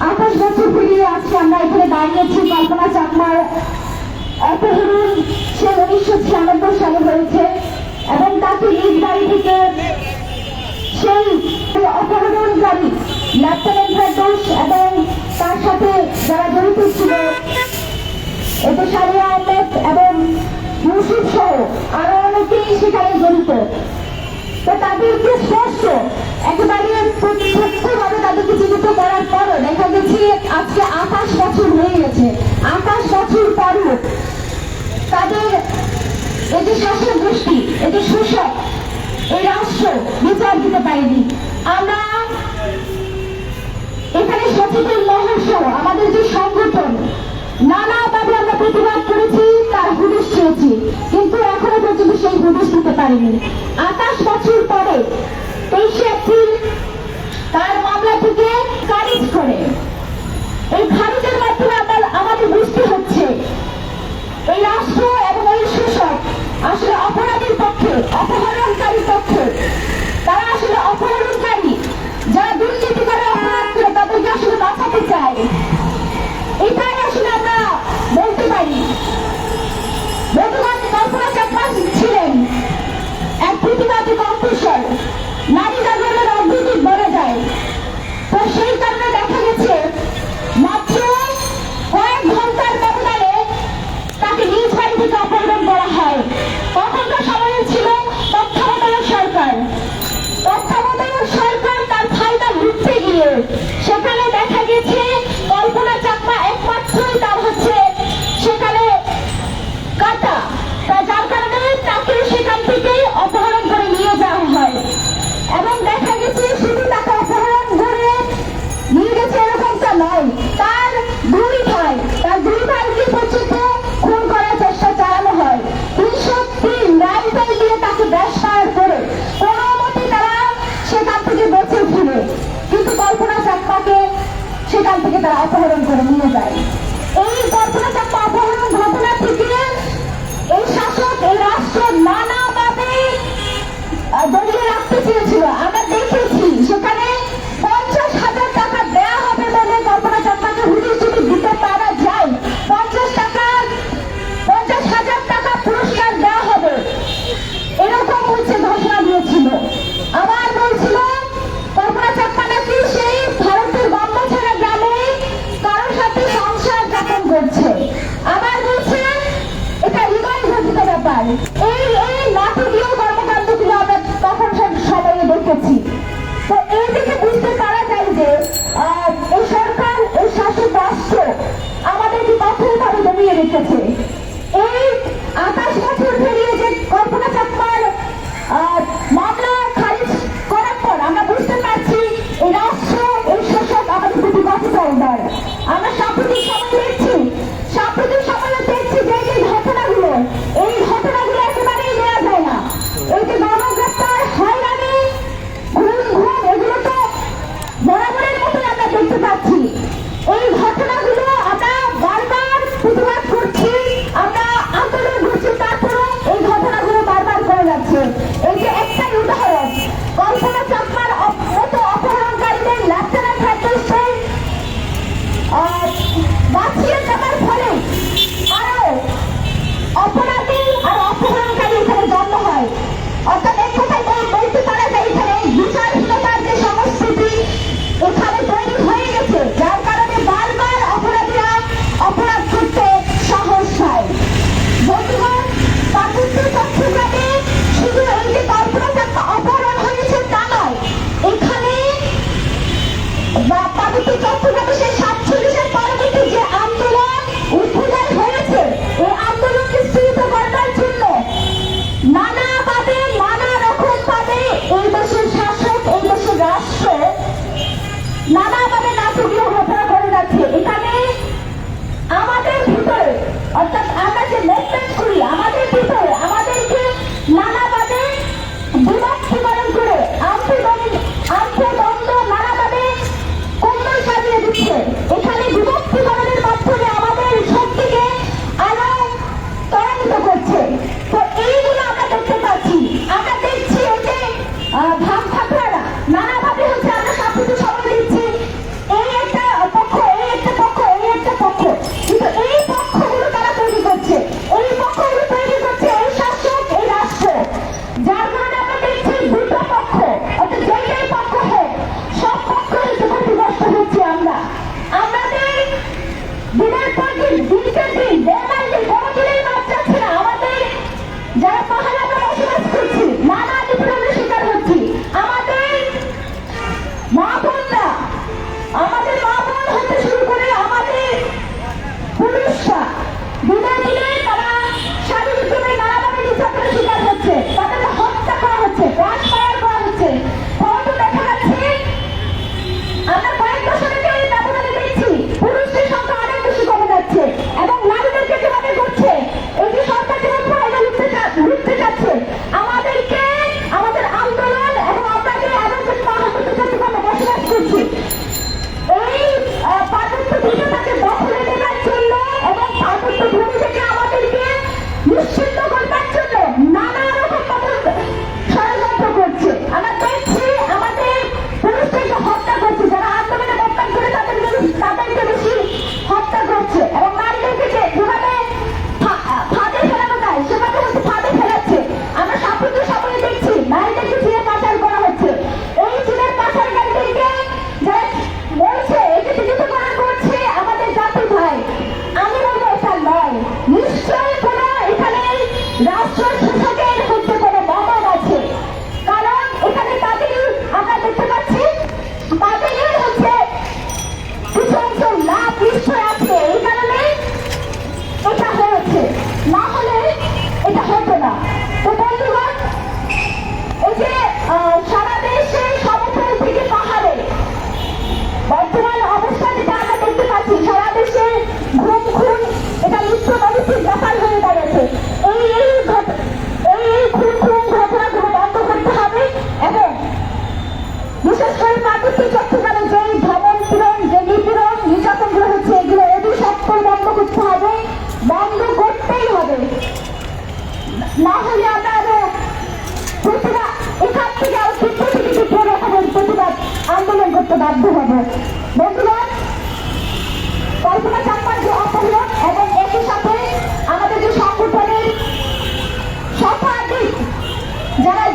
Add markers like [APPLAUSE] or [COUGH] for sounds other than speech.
আঠাশ বছর পেরিয়ে আজকে আমরা এখানে দাঁড়িয়েছি কল্পনা চাকমার অপহরণ সে উনিশশো ছিয়ানব্বই সালে হয়েছে এবং তাকে নিজ বাড়ি থেকে সেই অপহরণকারী লেফটেন্যান্ট ফেরদোস এবং তার সাথে যারা জড়িত ছিল, এতে সারিয়া আহমেদ এবং মুসিদ সহ আরও অনেকেই সেখানে জড়িত। তো তাদের শস্য একেবারে প্রত্যক্ষভাবে তাদেরকে জীবিত করার পরও দেখা গেছে আজকে আঠাশ বছর হয়ে গেছে। আঠাশ বছর পরও তাদের এই যে শাসক গোষ্ঠী এই যে শোষক, এই রাষ্ট্র বিচার দিতে পারেনি। আমরা এখানে সচেতন মহাসহ আমাদের যে সংগঠন, নানাভাবে আমরা প্রতিবাদ করেছি, তার হদিস চেয়েছি পারেনি আঠাশ বছর পরে তেইশে এপ্রিল তার মামলাটিকে খারিজ করে। এই খারিজের মাধ্যমে আমার আমাদের বুঝতে হচ্ছে, এই রাষ্ট্র এবং এই শাসক আসলে অপরাধীর পক্ষে Put the তারা অপহরণ করে নিয়ে যায়। এই ঘটনাটা অপহরণ ঘটনা থেকে এই শাসক, এই রাষ্ট্র নানাভাবে রাখতেছে Ay, Yeah. [LAUGHS] মুখের ব্যাপার হয়ে দাঁড়িয়েছে এই এই এই এই খুন খুন করতে হবে এবং বিশেষ করে যে ভ্রমণ পীড়ন যে নিপীড়ন হচ্ছে এগুলো এটি সবটাই বন্ধ করতে হবে বন্ধ করতেই হবে না হলে আমরা আরও এখান থেকে আরও ক্ষেত্র থেকে ক্ষেত্র রকমের প্রতিবাদ আন্দোলন করতে বাধ্য হব। বন্ধুরা, কল্পনা চাকমার যে অপহরণ এবং একই সাথে যারা